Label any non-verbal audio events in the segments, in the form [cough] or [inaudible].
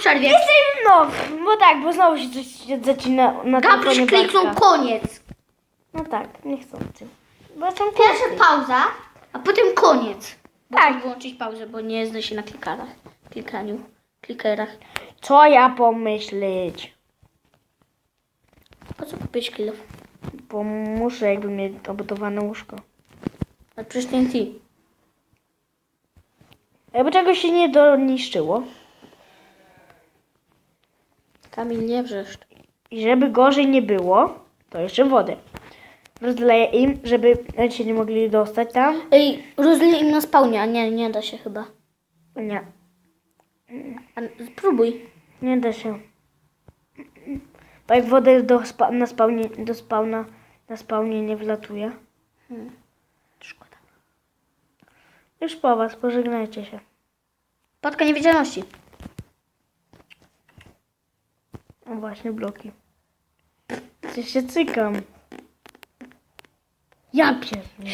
przerwie. Jestem, no, bo tak, bo znowu się coś zacina na Gabryś telefonie kliknął Bartka. koniec. No tak, niechcący. Bo są Pierwsza pauza, a potem koniec. Tak. Wyłączyć pauzę, bo nie zna się na klikarach. Klikaniu. Klikerach. Co ja pomyśleć? Po co kupić kilo? Bo muszę jakby mieć obudowane łóżko. A przecież TNT. Jakby czegoś się nie doniszczyło Kamil, nie wrzeszcz. i żeby gorzej nie było, to jeszcze wodę. Rozleję im, żeby się nie mogli dostać tam. Ej, rozlej im na spawnie, a nie, nie da się chyba. Nie, A, spróbuj. nie da się. Bo jak wodę do spa- na spawnie, do spawna, na spawnie nie wlatuje. Szkoda. Już po was, pożegnajcie się. Patka niewidzialności. O właśnie bloki. Coś się cykam. Ja pierdolę.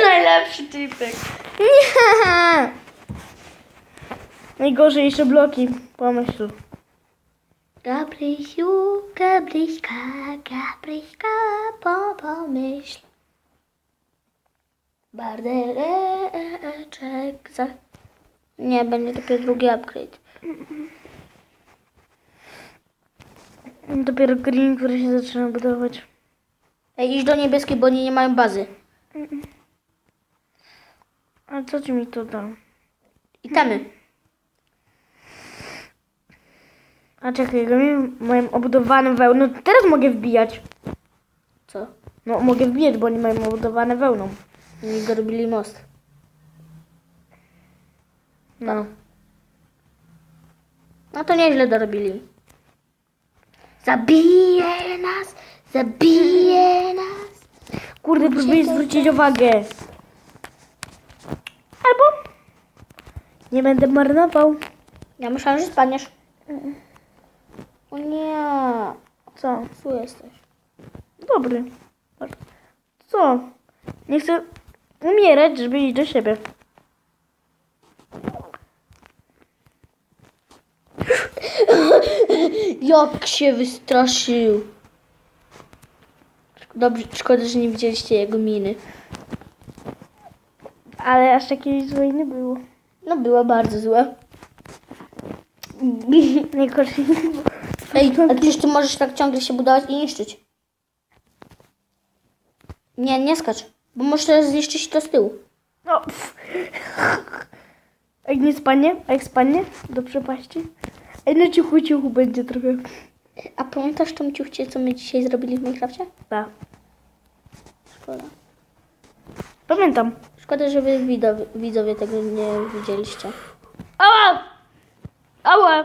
[laughs] Najlepszy typek. [laughs] Nie! Najgorzej jeszcze bloki. Pomyśl. Gabrysiu, Gabryśka, Gabryśka, po pomyśl. Bardeleczek za... Nie, będzie dopiero drugi upgrade. Dopiero green, który się zaczyna budować. Ej, idź do niebieskiej, bo oni nie mają bazy. A co ci mi to da? Itemy. A czekaj, jak mi mają obudowane wełną, teraz mogę wbijać. Co? No mogę wbijać, bo oni mają obudowane wełną. Oni dorobili most. No. No to nieźle dorobili. Zabije nas, zabije nas. Kurde, próbuję zwrócić uwagę. Albo nie będę marnował. Ja myślałam, że spadniesz. O nie, Co? tu jesteś. Dobry. Co? Nie chcę umierać, żeby iść do siebie. Jak się wystraszył. Dobrze, szkoda, że nie widzieliście jego miny. Ale aż takiej złej nie było. No była bardzo zła. [laughs] Było. Ej, a przecież ty możesz tak ciągle się budować i niszczyć. Nie, nie skacz, bo możesz teraz zniszczyć to z tyłu. No. pff. Jak nie spadnie? A jak spadnie do przepaści? A na ciuchu ciuchu będzie trochę. A pamiętasz tą ciuchcie, co my dzisiaj zrobili w Minecrafcie? Tak. Szkoda. Pamiętam. Szkoda, że wy widzowie, widzowie tego nie widzieliście. Ała! Ała!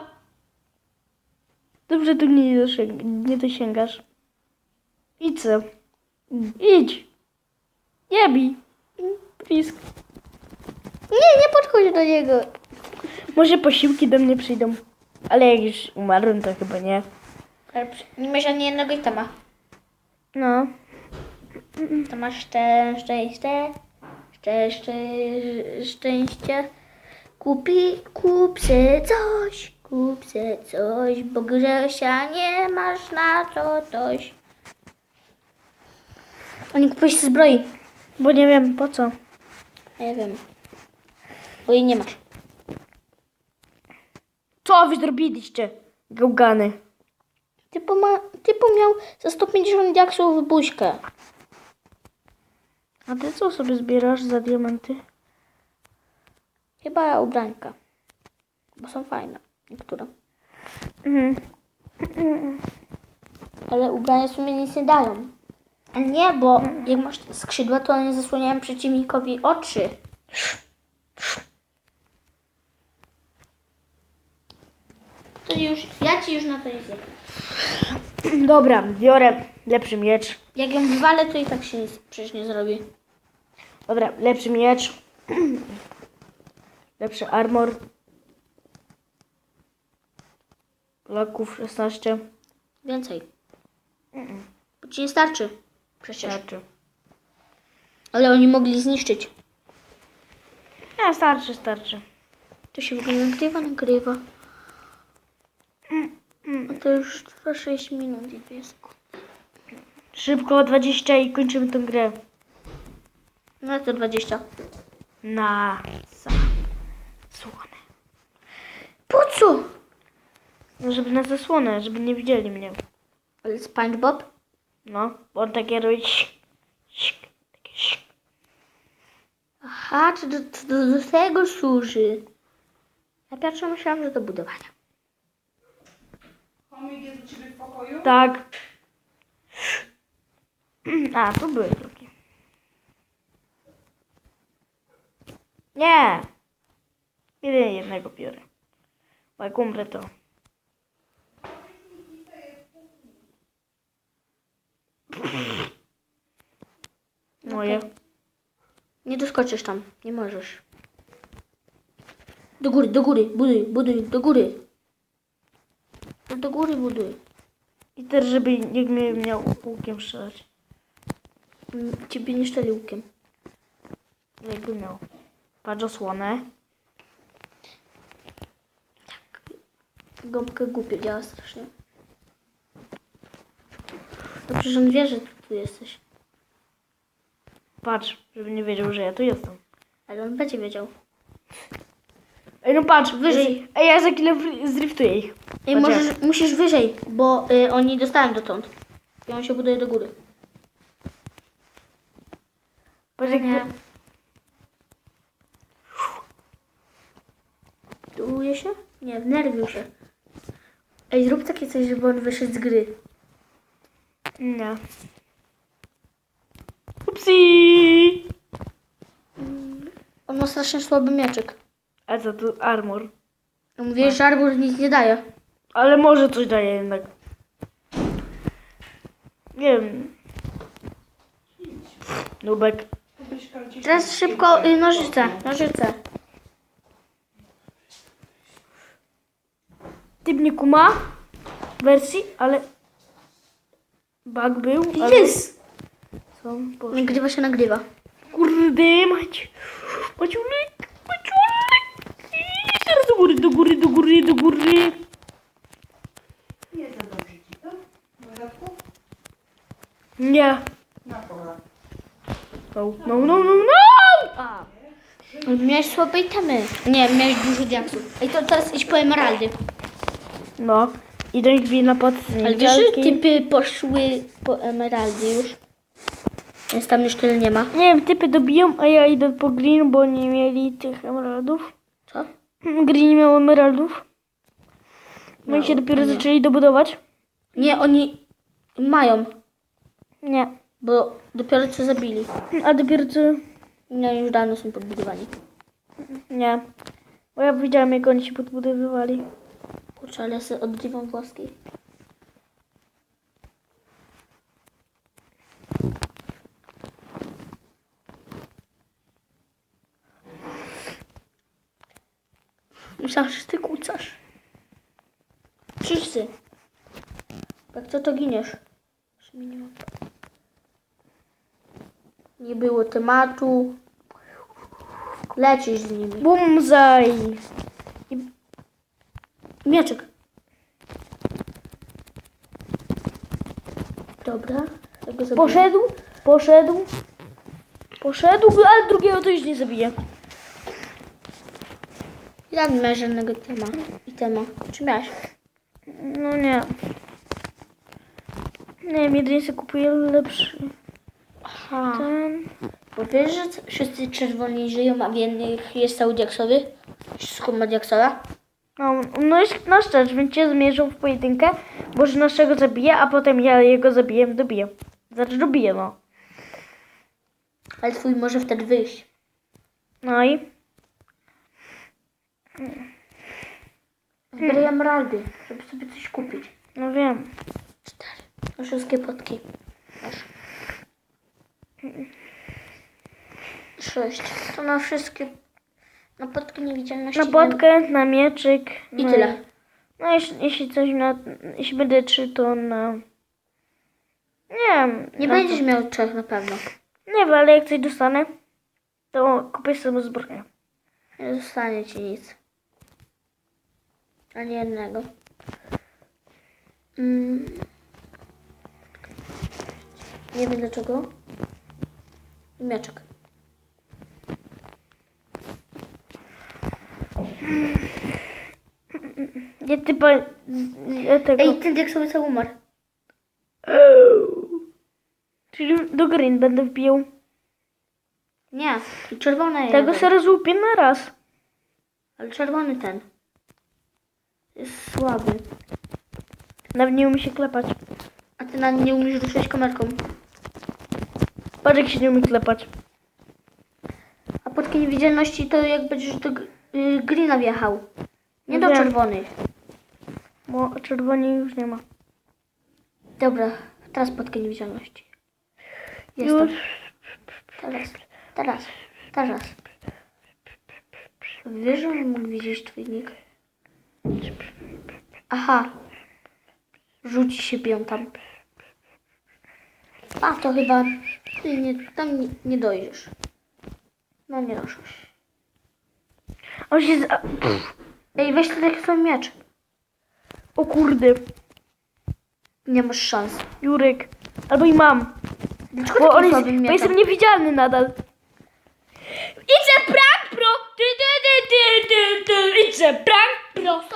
Dobrze tu nie, dosięg- nie dosięgasz. Idź se. Idź. Nie bij. Blisko. Nie, nie podchodź do niego. Może posiłki do mnie przyjdą. Ale jak już umarłem, to chyba nie. Ale przy- nie masz ani jednego itema. No. To masz szczę, szczęście, szczę, szczę, szczęście. Kupi, kup se coś, kup se coś, bo Grzesia nie masz na to coś. A nie sobie zbroi? Bo nie wiem po co. Nie wiem. Bo jej nie masz. Co wy zrobiliście? Gałgany. Typu, ma, typu miał za 150 diaksów buźkę. A ty co sobie zbierasz za diamenty? Chyba ubrańka. Bo są fajne. Niektóre. Mhm. Ale ubrania w sumie nic nie dają. A nie, bo jak masz skrzydła, to one zasłaniają przeciwnikowi oczy. To już, ja ci już na to nie. Dobra, biorę lepszy miecz. Jak ją wywalę, to i tak się nic przecież nie zrobi. Dobra, lepszy miecz. Lepszy armor. Laków 16. Więcej. Bo ci nie starczy. Przecież. Starczy. Ale oni mogli zniszczyć. Nie, starczy, starczy. To się w ogóle nagrywa, nagrywa. No to już trwa 6 minut i piesku. Szybko 20 i kończymy tę grę. No to 20. Na zasłonę. Po co? No żeby na zasłonę, żeby nie widzieli mnie. Ale SpongeBob? No, bo on takie robi Aha, czy do, to do, do tego służy? Ja pierwsze myślałam, że do budowania. Chomik jest u Ciebie w pokoju? Tak. A, tu były drugie. Nie. Jedynie jednego biorę. Bo jak umrę to... Moje. Nie doskoczysz tam, nie możesz. Do góry, do góry, buduj, buduj, do góry. No Do góry buduj. I też, żeby nikt mnie miał łukiem strzelać. Mm, Ciebie nie szczeli łukiem. Jakby miał. Patrz osłonę. Gąbka głupio działa strasznie. Dobrze, że on wie, że tu jesteś. Patrz, żeby nie wiedział, że ja tu jestem. Ale on będzie wiedział. Ej, no patrz, Wyżej. Ej, ja za chwilę zriftuję ich. Ej, Patrz możesz, musisz wyżej, bo y, oni dostają dotąd. I on się buduje do góry. Patrz, jak... Nie. Buduje się? Nie, wnerwił się. Ej, zrób takie coś, żeby on wyszedł z gry. Nie. Upsi! On ma strasznie słaby mieczek. A co tu armor? Ja mówię, że arbor nic nie daje. Ale może coś daje jednak. Nie wiem. Nubek. Teraz szybko y, nożyce, nożyce. Typ nie kuma wersji, ale bug był, ale Jest! co? Boże. Nagrywa się, nagrywa. Kurde, mać. Maciulek, maciulek. I góry, do góry, do góry. Nie za dobrze Ci? Na zadku? Nie. Na. No, no, no, no, no. A. Miałeś słabe itemy. Nie, miałeś dużo diaksów. Ej, to teraz idź po emeraldy. No. I do nich wina pod Ale wiesz, że typy poszły po emeraldy już? Więc tam już tyle nie ma. Nie wiem, typy dobiją, a ja idę po green, bo nie mieli tych emeraldów. Co? Green nie miał emeraldów. No i się dopiero nie. zaczęli dobudować. Nie, oni mają, Nie. bo dopiero co zabili. A dopiero co... No już dawno są podbudowani. Nie. Bo ja widziałam, jak oni się podbudowywali. Kurczę, ale ja sobie odgrywam włoski. Że ty kłócasz. Wszyscy. Jak co to giniesz? Nie było tematu. Lecisz z nimi. Bumzaj! Mieczek. Dobra. Poszedł, poszedł, poszedł, ale drugiego to już nie zabije. Ja nie miałem żadnego tema. I tema. Czy miałeś? No nie. Nie wiem, jedynie sobie kupuję lepszy Aha. ten. Bo wiesz, że wszyscy czerwoni żyją, a w jednych jest cały diaksowy? Wszystko ma diaksowa? No, no jest nasz też, więc cię zmierzą w pojedynkę, bo że naszego zabije, a potem ja jego zabiję, dobiję. Znaczy dobiję, no. Ale twój może wtedy wyjść. No i? Zbieraj emeraldy, żeby sobie coś kupić. No wiem. Cztery. Wszystkie potki. Sześć. To na wszystkie... Na potki niewidzialności. Na podkę, na mieczyk. I no tyle. No jeśli, jeśli coś na... Jeśli będę trzy, to na... Nie wiem. Nie będziesz miał trzech na pewno. To. Nie wiem, ale jak coś dostanę, to kupię sobie zbroję. Nie zostanie ci nic. Ani jednego. Mm. Nie wiem dlaczego. Miaczek. Ja typa... Ja tego... Ej, ten diaksowy cały umarł. Czyli do green będę wbijał. Nie, czerwony Tego se rozłupię na raz. Ale czerwony ten. Jest słaby. Nawet nie umie się klepać. A ty na nie umiesz ruszać kamerką. Patrz jak się nie umie klepać. A podki niewidzialności to jak będziesz do g- y, greena wjechał. Nie do Wiem. czerwonych. Bo czerwoni już nie ma. Dobra, teraz podkę niewidzialności. Jestem. Już. Teraz, teraz, teraz. Wiesz, że mógł widzieć twój nick? Aha. Rzuci się piątam. A to chyba ty nie, tam nie, nie dojdziesz. No nie ruszysz. On się za... Ej, weź ten swój miecz. O kurde. Nie masz szans. Jurek. Albo i mam. Dlaczego bo on jest, bo jestem niewidzialny nadal. It's a prank, bro! It's a prank! prosto.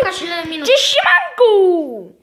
Pokaż ile minut. Cześć, siemanku!